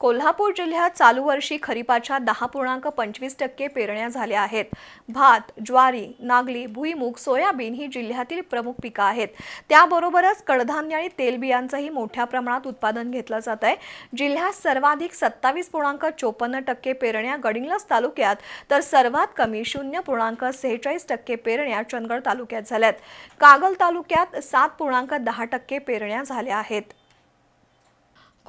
कोल्हापूर जिल्ह्यात चालू वर्षी खरीपाच्या दहा पूर्णांक पंचवीस टक्के पेरण्या झाल्या आहेत. भात ज्वारी नागली भुईमूग सोयाबीन ही जिल्ह्यातील प्रमुख पिकं आहेत. त्याबरोबरच कडधान्य आणि तेलबियांचंही मोठ्या प्रमाणात उत्पादन घेतलं जात आहे. जिल्ह्यात सर्वाधिक सत्तावीस पूर्णांक चोपन्न टक्के पेरण्या गडिंग्लस तालुक्यात तर सर्वात कमी शून्य पूर्णांक सेहेचाळीस टक्के पेरण्या चंदगड तालुक्यात झाल्यात. कागल तालुक्यात सात पूर्णांक दहा टक्के पेरण्या झाल्या आहेत.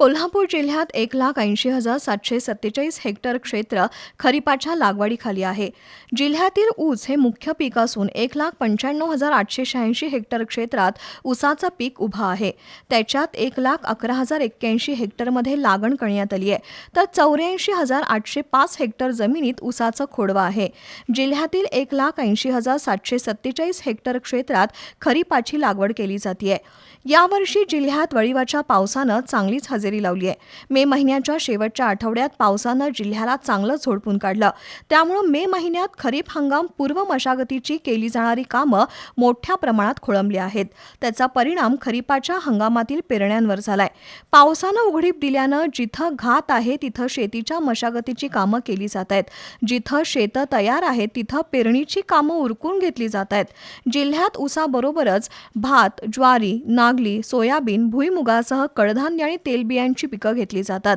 कोल्हापूर जिल्ह्यात एक लाख ऐंशी हजार सातशे सत्तेचाळीस हेक्टर क्षेत्र खरीपाच्या लागवडीखाली आहे. जिल्ह्यातील ऊस हे मुख्य पीक असून एक लाख पंच्याण्णव हजार आठशे शहाऐंशी हेक्टर क्षेत्रात ऊसाचं पीक उभं आहे. त्याच्यात एक लाख अकरा हजार एक्क्याऐंशी हेक्टरमध्ये लागण करण्यात आली आहे. तर चौऱ्याऐंशी हजार आठशे पाच हेक्टर जमिनीत ऊसाचं खोडवा आहे. जिल्ह्यातील एक लाख ऐंशी हजार सातशे सत्तेचाळीस हेक्टर क्षेत्रात खरीपाची लागवड केली जाते यावर्षी जिल्ह्यात वळीवाच्या पावसानं चांगलीच हजेरी लावली आहे. मे महिन्याच्या शेवटच्या आठवड्यात पावसानं जिल्ह्याला चांगलं झोडपून काढलं. त्यामुळं मे महिन्यात खरीप हंगाम पूर्व मशागतीची केली जाणारी कामं मोठ्या प्रमाणात खोळंबली आहेत. त्याचा परिणाम खरीपाच्या हंगामातील पेरण्यांवर झालाय. पावसानं उघडीप दिल्यानं जिथं घात आहे तिथं शेतीच्या मशागतीची कामं केली जात आहेत. जिथं शेतं तयार आहेत तिथं पेरणीची कामं उरकून घेतली जात आहेत. जिल्ह्यात उसाबरोबरच भात ज्वारी नागली सोयाबीन भुईमुगासह कडधान्य आणि तेलबिया बियांची पिकं घेतली जातात.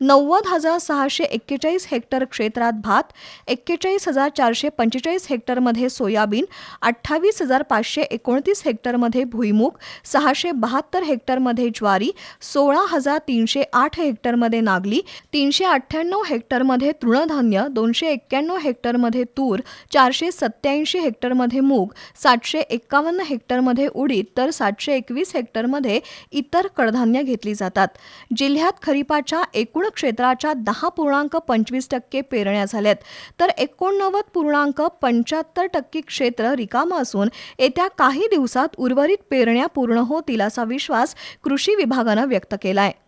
नव्वद हजार सहाशे एक्केचाळीस हेक्टर क्षेत्रात भात एक्केचाळीस हजार चारशे पंचेचाळीस हेक्टरमध्ये सोयाबीन अठ्ठावीस हजार पाचशे एकोणतीस हेक्टरमध्ये भुईमूग सहाशे बहात्तर हेक्टरमध्ये ज्वारी सोळा हजार तीनशे आठ हेक्टरमध्ये नागली तीनशे अठ्ठ्याण्णव हेक्टरमध्ये तृणधान्य दोनशे एक्क्याण्णव हेक्टरमध्ये तूर चारशे सत्याऐंशी हेक्टरमध्ये मूग सातशे एक्कावन्न हेक्टरमध्ये उडीद तर सातशे एकवीस हेक्टरमध्ये इतर कडधान्य घेतली जातात. जिल्ह्यात खरीपाच्या एकूण क्षेत्राच्या दहा पूर्णांक पंचवीस टक्के पेरण्या झाल्यात. तर एकोणनव्वद पूर्णांक पंच्याहत्तर टक्के क्षेत्र रिकामं असून येत्या काही दिवसात उर्वरित पेरण्या पूर्ण होतील असा विश्वास कृषी विभागानं व्यक्त केला आहे